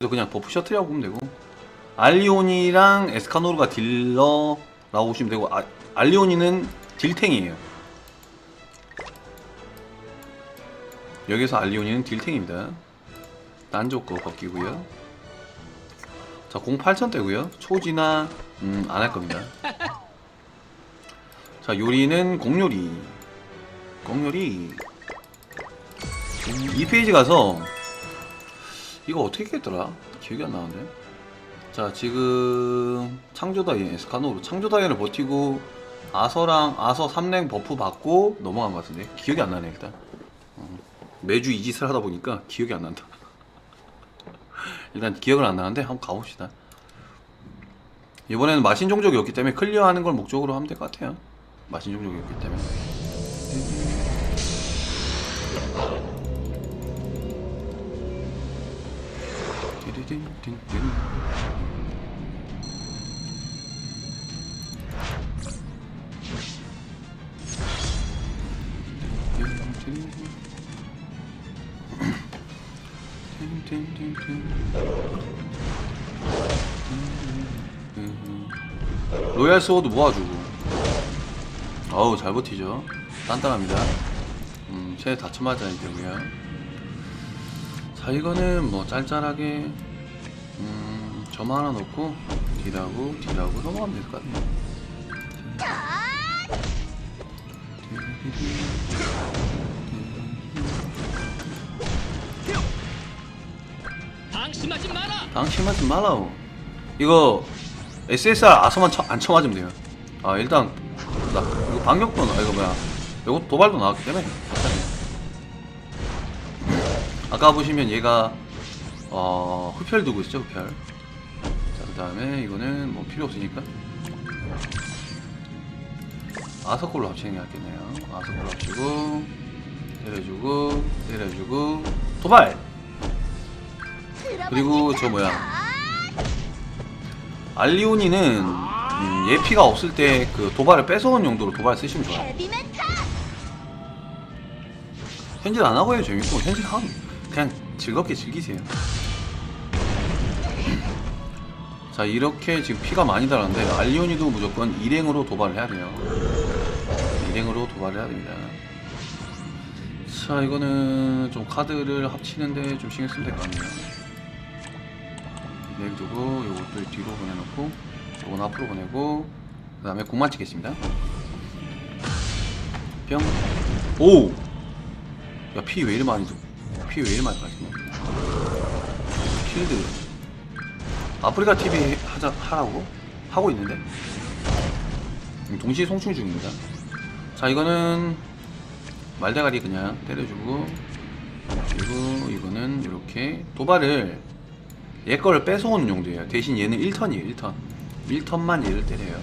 그래서 그냥 버프 셔틀이라고 보면 되고. 알리오니랑 에스카노르가 딜러라고 보시면 되고 아, 알리오니는 딜탱이에요. 여기서 알리오니는 딜탱입니다. 딴조거 벗기고요. 자 08,000대고요. 초지나 음, 안 할 겁니다. 자 요리는 공요리. 공요리. 음, 2페이지 가서 이거 어떻게 했더라? 기억이 안 나는데. 자, 지금 창조다이엔 에스카노로 창조다이엔을 버티고 아서랑 아서 3랭 버프 받고 넘어간 것 같은데 기억이 안 나네 일단. 어, 매주 이 짓을 하다 보니까 기억이 안 난다. 일단 기억은 안 나는데 한번 가봅시다. 이번에는 마신 종족이었기 때문에 클리어하는 걸 목적으로 하면 될 것 같아요. 마신 종족이었기 때문에. 로얄 소드 모아주고. 어우 잘 버티죠. 단단합니다. 음, 새에 다쳐 맞아야 되고요 자 이거는 뭐 짤짤하게 음, 점 하나 넣고 딜하고 딜하고 넘어가면 될 것 같네요. 방심하지 마라. 방심하지 말라고. 이거 SSR 아서만 쳐, 안 쳐맞으면 돼요. 아 일단 나 이거 반격도 나 이거 뭐야. 이거 도발도 나왔기 때문에 아까 보시면 얘가 어 흡혈 두고 있죠 흡혈. 자 그 다음에 이거는 뭐 필요 없으니까. 아서콜로 합치는 게 낫겠네요. 아서콜로 합치고 때려주고 때려주고. 도발! 그리고 저 뭐야? 알리오니는 음, 예피가 없을 때 그 도발을 뺏어온 용도로 도발 쓰시면 좋아요. 현질 안 하고 해도 재밌고 현질 하면 그냥 즐겁게 즐기세요. 자 이렇게 지금 피가 많이 달았는데 알리오니도 무조건 일행으로 도발을 해야 돼요. 일행으로 도발을 해야 됩니다. 자 이거는 좀 카드를 합치는데 좀 신경 쓰면 될 것 같네요. 네 두고 요것도 뒤로 보내놓고 요건 앞으로 보내고 그 다음에 공만 찍겠습니다. 뿅. 오! 야, 피 왜 이리 많이, 피 왜 이리 많이 빠지냐. 필드. 아프리카 TV 하자, 하라고? 하고 있는데? 음, 동시에 송출 중입니다. 자, 이거는 말대가리 그냥 때려주고, 그리고 이거는 이렇게 도발을 얘 거를 뺏어오는 용도예요. 대신 얘는 1턴이에요, 1턴. 1턴만 얘를 때려요.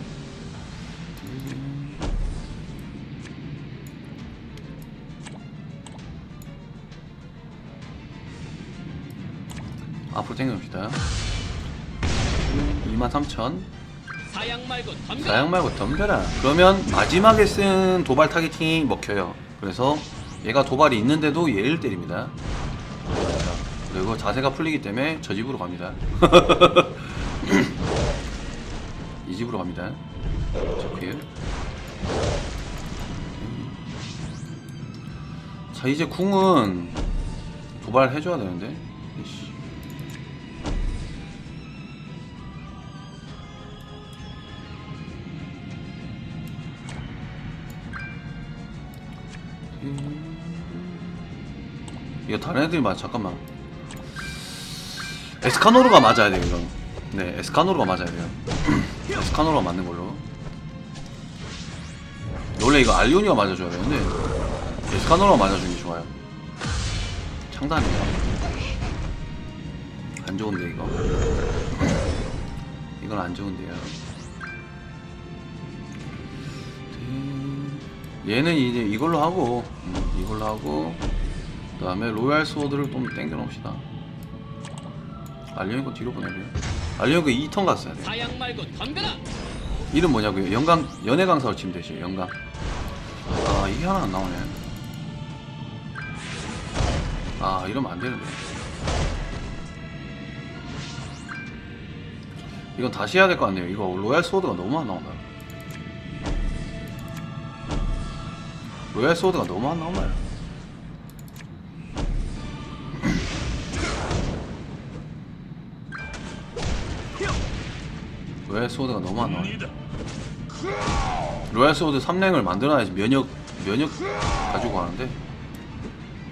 앞으로 당겨봅시다. 23,000. 사양 말고 덤벼. 사양 말고 덤벼라. 그러면 마지막에 쓴 도발 타겟팅이 먹혀요. 그래서 얘가 도발이 있는데도 얘를 때립니다. 자, 그리고 자세가 풀리기 때문에 저 집으로 갑니다. 이 집으로 갑니다. 저길. 자 이제 궁은 도발해줘야 되는데. 이씨. 이거 다른 애들이 맞아. 잠깐만. 에스카노르가 맞아야 돼요 이건 네 에스카노르가 맞아야 돼요. 에스카노르가 맞는 걸로. 원래 이거 알리오니가 맞아줘야 되는데 에스카노르가 맞아주는 게 좋아요. 창단이에요. 안 좋은데 이거. 이건 안 좋은데요 얘는 이제 이걸로 하고 음, 이걸로 하고 그 다음에 로얄 소드를 좀 땡겨 놓읍시다. 알리오니 거 뒤로 보내고요. 알리오니 거 2턴 갔어야 돼요. 사양 말고 덤벼라. 이름 뭐냐고요? 영광 연애 강사로 치면 되지 영광. 아 이게 하나 안 나오네. 아 이러면 안 되는데. 이건 다시 해야 될 것 같네요. 이거 로얄 소드가 너무 안 나온다. 로얄 소드가 너무 안 나오나요? 로얄 소드가 너무 안 나와요. 로얄 소드 3랭을 만들어야지 면역 면역 가지고 가는데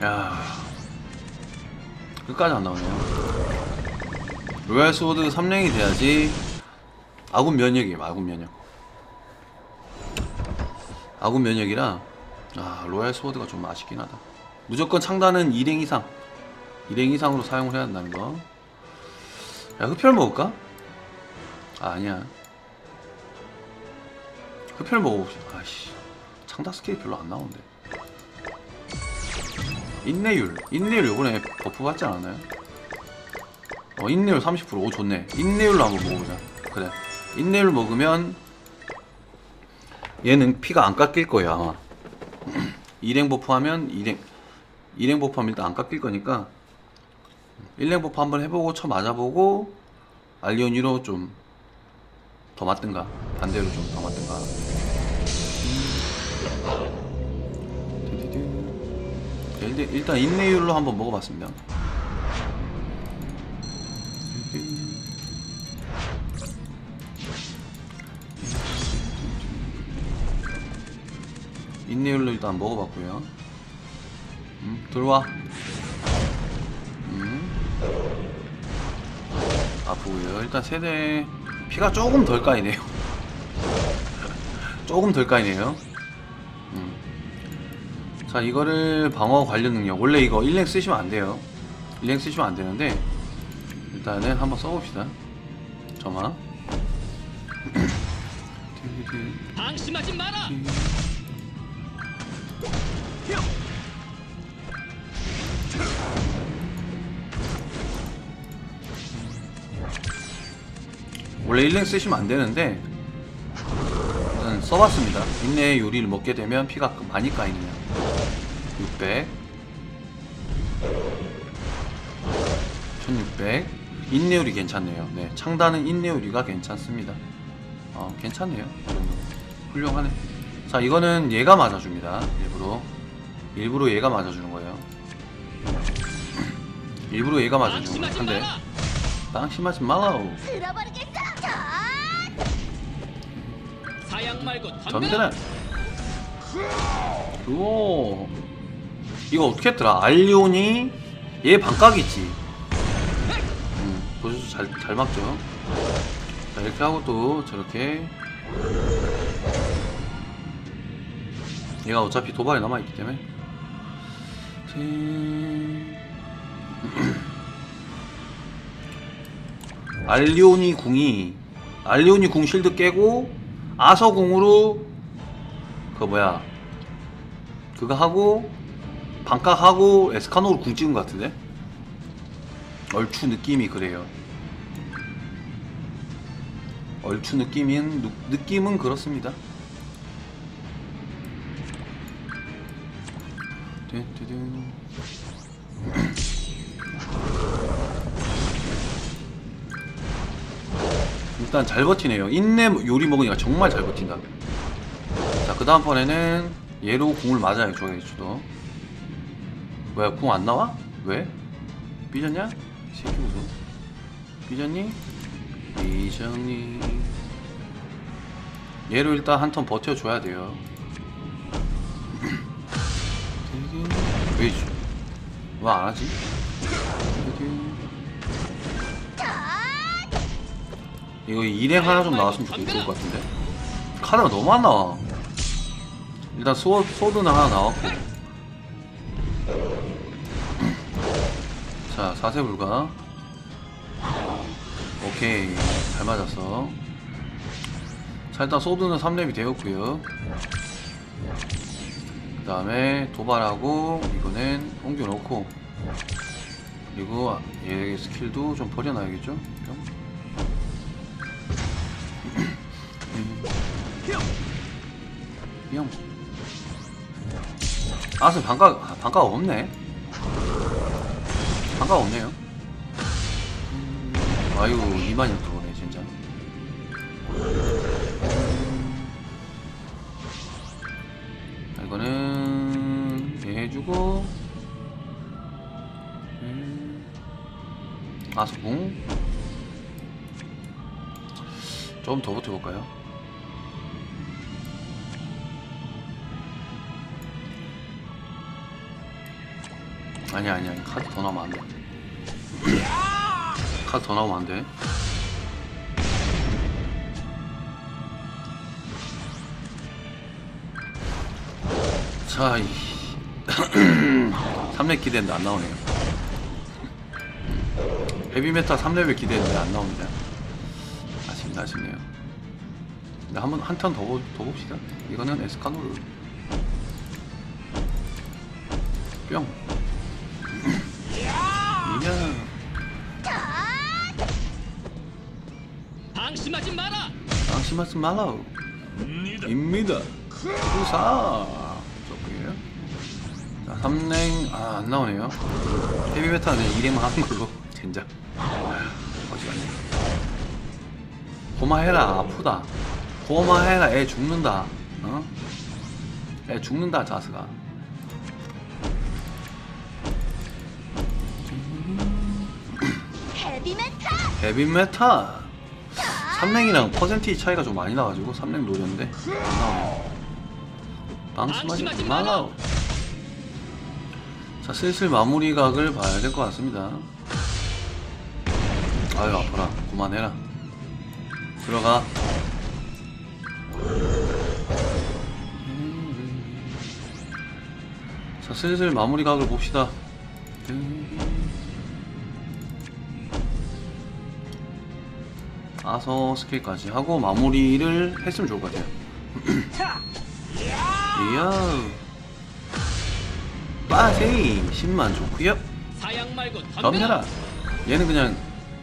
야 끝까지 안 나오네요. 로얄 소드 3랭이 돼야지 아군 면역이에요. 아군 면역. 아군 면역이라 아 로얄 소드가 좀 아쉽긴 하다. 무조건 창단은 2랭 이상 2랭 이상으로 사용을 해야 한다는 거. 야 흡혈 먹을까? 아, 아니야. 흡혈 먹어봅시다. 아씨. 창다 스케일 별로 안 나오는데. 인내율. 인내율 요번에 버프 받지 않았나요? 어, 인내율 30%. 오, 좋네. 인내율로 한번 먹어보자. 그래. 인내율 먹으면 얘는 피가 안 깎일 거예요, 아마. 일행 버프 하면 일행, 일행 버프 하면 일단 안 깎일 거니까 1랭 버프 한번 해보고 쳐 맞아보고 알리오니로 좀더 맞든가 반대로 좀 더 맞든가 음. 일단, 일단 인내율로 한번 먹어봤습니다 인내율로 일단 먹어봤고요 음, 들어와 음. 아프고요. 일단 세대 피가 조금 덜 까이네요. 조금 덜 까이네요. 음. 자 이거를 방어 관련 능력 원래 이거 1랭 쓰시면 안 돼요. 1랭 쓰시면 안 되는데 일단은 한번 써봅시다. 점화. 방심하지 마라. 원래 1랭 쓰시면 안 되는데 일단 써봤습니다. 인내 요리를 먹게 되면 피가 많이 까이네요. 600 1600 인내 요리 괜찮네요. 네, 창단은 인내 요리가 괜찮습니다. 어, 괜찮네요. 훌륭하네. 자, 이거는 얘가 맞아줍니다. 일부러 일부러 얘가 맞아주는 거예요. 일부러 얘가 맞아주는 거예요. 한대 마라. 방심하지 말라우. 덤벼라. 오 이거 어떻게 했더라 알리온이 얘 반각이지 음, 보셔서 잘, 잘 막죠 자 이렇게 하고 또 저렇게 얘가 어차피 도발에 남아있기 때문에. 알리온이 궁이 알리온이 궁 실드 깨고 아서 궁으로 그 뭐야 그거 하고 반각하고 에스카노로 궁 찍은 것 같은데? 얼추 느낌이 그래요. 얼추 느낌인 느, 느낌은 그렇습니다 뚜뚜뚜. 일단 잘 버티네요 인내 요리 먹으니까 정말 잘 버틴다 자, 그 다음 번에는 얘로 궁을 맞아요, 조회수도. 뭐야, 궁안 나와? 왜? 삐졌냐? 이 새끼 무슨? 삐졌니? 삐졌니? 얘로 일단 한 턴 버텨줘야 돼요. 왜, 왜 안 하지? 이거 일행 하나 좀 나왔으면 좋- 좋을 것 같은데. 카드가 너무 안 나와. 일단 소, 소드는 하나 나왔고. 자, 4세 불가. 오케이. 잘 맞았어. 자, 일단 소드는 3렙이 되었고요. 그 다음에 도발하고 이거는 옮겨놓고 그리고 얘 스킬도 좀 버려놔야겠죠? 음. 뿅. 아슬 반가, 반가 없네. 반가 없네요. 음, 아유 2만이 들어오네 진짜. 아, 이거는 주고. 음, 아수궁 좀더 버텨볼까요? 아니 아니 아니. 카드 더 나오면 안돼. 카드 더 나오면 안돼. 자, 이 3렙 기대했는데 안 나오네요. 헤비메타 3레벨 기대했는데 안 나옵니다. 아쉽네, 아쉽네요. 근데 한번 한 턴 더 더 봅시다. 이거는 에스카노르. 뿅. 이면 방심하지 마라. 방심하지 말라우. 입니다. 구사. 자, 3랭, 아, 안 나오네요. 헤비메타는 2랭만 하는 걸로. 젠장. 갔네. 고마해라, 아프다. 고마해라, 애 죽는다. 어? 애 죽는다, 자스가. 헤비메타 헤비메타. 3랭이랑 퍼센티지 차이가 좀 많이 나가지고 3랭 노렸는데 안 나오네. 방심하지 방심하지 말라. 마라. 자 슬슬 마무리 각을 봐야 될 것 같습니다. 아유 아파라. 그만해라. 들어가. 자 슬슬 마무리 각을 봅시다. 아서 스킬까지 하고 마무리를 했으면 좋을 것 같아요. 이야. 빠세이 10만 좋고요. 사양 말고. 덤벼라. 얘는 그냥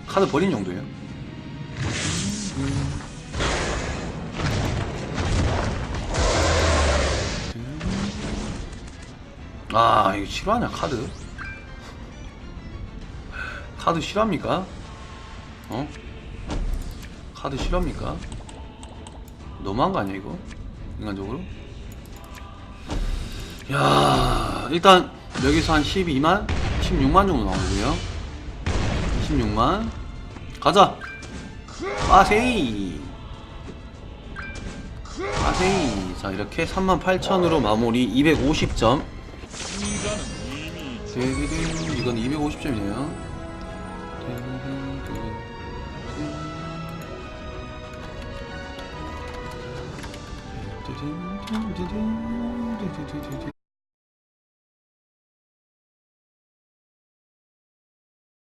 카드 버린 정도예요. 아 이거 싫어하냐 카드? 카드 싫어합니까? 어? 카드 싫어합니까? 너무한 거 아니야 이거? 인간적으로? 야 일단 여기서 한 12만? 16만 정도 나오고요. 16만. 가자. 아세이. 아세이. 자 이렇게 38,000으로 마무리 250점. 이건 250점이네요